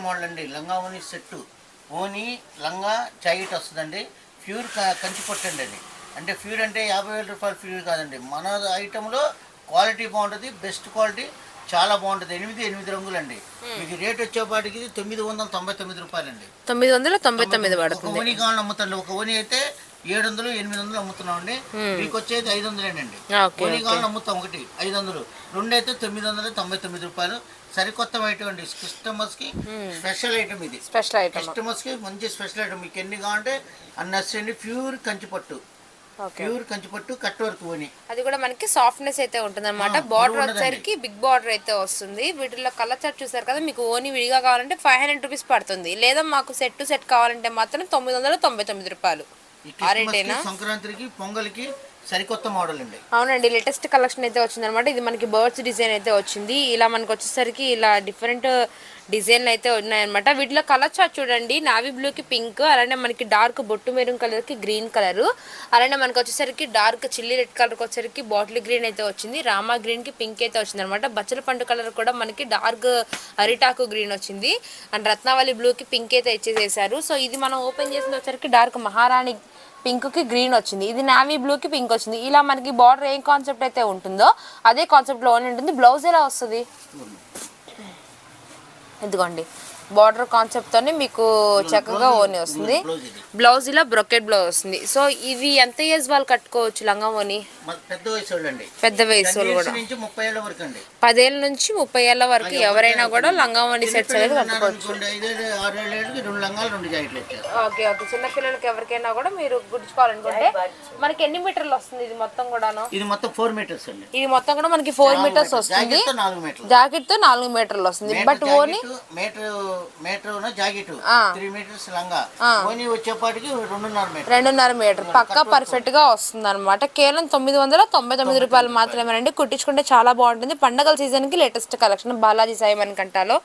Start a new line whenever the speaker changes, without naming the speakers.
అండి లంగా ఓని సెట్ ఓని లంగా జాకెట్ వస్తుందండి. ప్యూర్ కంచి పట్టు అండి అది అంటే ప్యూర్ అంటే యాభై వేల రూపాయల ప్యూర్ కాదండి. మన ఐటెంలో క్వాలిటీ బాగుంటుంది బెస్ట్ క్వాలిటీ చాలా బాగుంటుంది. ఎనిమిది ఎనిమిది రంగులండి. మీకు రేట్ వచ్చేపాటికి తొమ్మిది వందల తొంభై తొమ్మిది రూపాయలండి.
తొమ్మిది వందల తొంభై తొమ్మిది
ఒక ఓని కావాలని అమ్ముతాండి ఒక ఓని అయితే ఏడు వందలు ఎనిమిది వందలు అమ్ముతున్నాం అండి మీకు వచ్చేది ఐదు వందలేనండి కావాలని అమ్ముతాం ఒకటి ఐదు వందలు రెండు అయితే తొమ్మిది వందల తొంభై తొమ్మిది రూపాయలు. సరికొత్త ఐటమ్ అండి కస్టమర్స్కి స్పెషల్ ఐటమ్ ఇది.
స్పెషల్ ఐటమ్
కస్టమర్స్కి మంచి స్పెషల్ ఐటమ్ మీకు ఎన్ని కావాలంటే అన్ని వస్తాయండి. ప్యూర్ కంచిపట్టు. ప్యూర్ కంచిపట్టు కట్ వర్క్ ఓని.
అది కూడా మనకి సాఫ్ట్నెస్ అయితే ఉంటుంది అనమాట బార్డర్ వచ్చేసరికి బిగ్ బార్డర్ అయితే వస్తుంది. వీటిలో కలర్ చార్ట్ చూసారు కదా మీకు ఓని విడిగా కావాలంటే ఫైవ్ హండ్రెడ్ రూపీస్ పడుతుంది. లేదా మాకు సెట్ టు సెట్ కావాలంటే మాత్రం తొమ్మిది వందల తొంభై తొమ్మిది రూపాయలు.
సంక్రాంతికి పొంగల్కి సరికొత్త మోడల్ అండి.
అవునండి లేటెస్ట్ కలెక్షన్ అయితే వచ్చింది అనమాట ఇది మనకి బర్డ్స్ డిజైన్ అయితే వచ్చింది. ఇలా మనకి వచ్చేసరికి ఇలా డిఫరెంట్ డిజైన్లు అయితే ఉన్నాయన్నమాట. వీటిలో కలర్ చార్ట్ చూడండి. నావీ బ్లూకి పింక్ అలానే మనకి డార్క్ బొట్టు మెరూన్ కలర్కి గ్రీన్ కలర్ అలానే మనకి వచ్చేసరికి డార్క్ చిల్లీ రెడ్ కలర్కి వచ్చేసరికి బాటిల్ గ్రీన్ అయితే వచ్చింది. రామా గ్రీన్కి పింక్ అయితే వచ్చింది అనమాట బచ్చల పండు కలర్ కూడా మనకి డార్క్ అరిటాకు గ్రీన్ వచ్చింది. అండ్ రత్నావళి బ్లూకి పింక్ అయితే ఇచ్చేసేసారు. సో ఇది మనం ఓపెన్ చేసిన వచ్చేసరికి డార్క్ మహారాణి పింక్కి గ్రీన్ వచ్చింది. ఇది నావీ బ్లూ కి పింక్ వచ్చింది. ఇలా మనకి బార్డర్ ఏం కాన్సెప్ట్ అయితే ఉంటుందో అదే కాన్సెప్ట్లో ఉంటుంది. బ్లౌజ్ ఎలా వస్తుంది? ఇదిగోండి. బార్డర్ కాన్సెప్ట్ తోనే మీకు చక్కగా ఓని వస్తుంది.
బ్లౌజ్
ఇలా బ్రొకెట్ బ్లౌజ్ వస్తుంది. సో ఇవి ఎంత ఏజ్ వాళ్ళు కట్టుకోవచ్చు లంగా ఓని?
పెద్ద వయసు
వాళ్ళు కూడా.
నుంచి ముప్పై ఏళ్ళ వరకు అండి.
పదేళ్ళ నుంచి ముప్పై ఏళ్ళ వరకు ఎవరైనా కూడా లంగా ఓని సెట్స్ అనేది కట్టుకోవచ్చు.
అనుకోండి ఐదేళ్ళు ఆరేళ్ళు ఏళ్ళకి రెండు లంగాలు రెండు జాకెట్లు వచ్చారు
ఓకే ఓకే. చిన్న పిల్లలకి ఎవరికైనా కూడా మీరు గుర్తుకోవాలనుకుంటే మనకి ఎన్ని మీటర్లు వస్తుంది ఇది మొత్తం కూడాను?
ఇది మొత్తం ఫోర్ మీటర్స్ అండి.
ఇది మొత్తం కూడా మనకి ఫోర్ మీటర్స్ వస్తుంది.
జాకెట్ నాలుగు మీటర్లు
జాకెట్తో నాలుగు మీటర్లు వస్తుంది. బట్ ఓని
మీటర్ మీటర్ జాకెట్.
ఆ.
త్రీ మీటర్స్ లంగా. ఓని వచ్చేపాటికి రెండున్నర మీటర్.
రెండున్నర మీటర్. పక్కా పర్ఫెక్ట్గా వస్తుంది అనమాట కేవలం తొమ్మిది వందల తొంభై తొమ్మిది రూపాయలు మాత్రమేనండి. కుట్టించుకుంటే చాలా బాగుంటుంది. పండగల సీజన్కి లేటెస్ట్ కలెక్షన్ బాలాజీ సాయి మనకంటాలో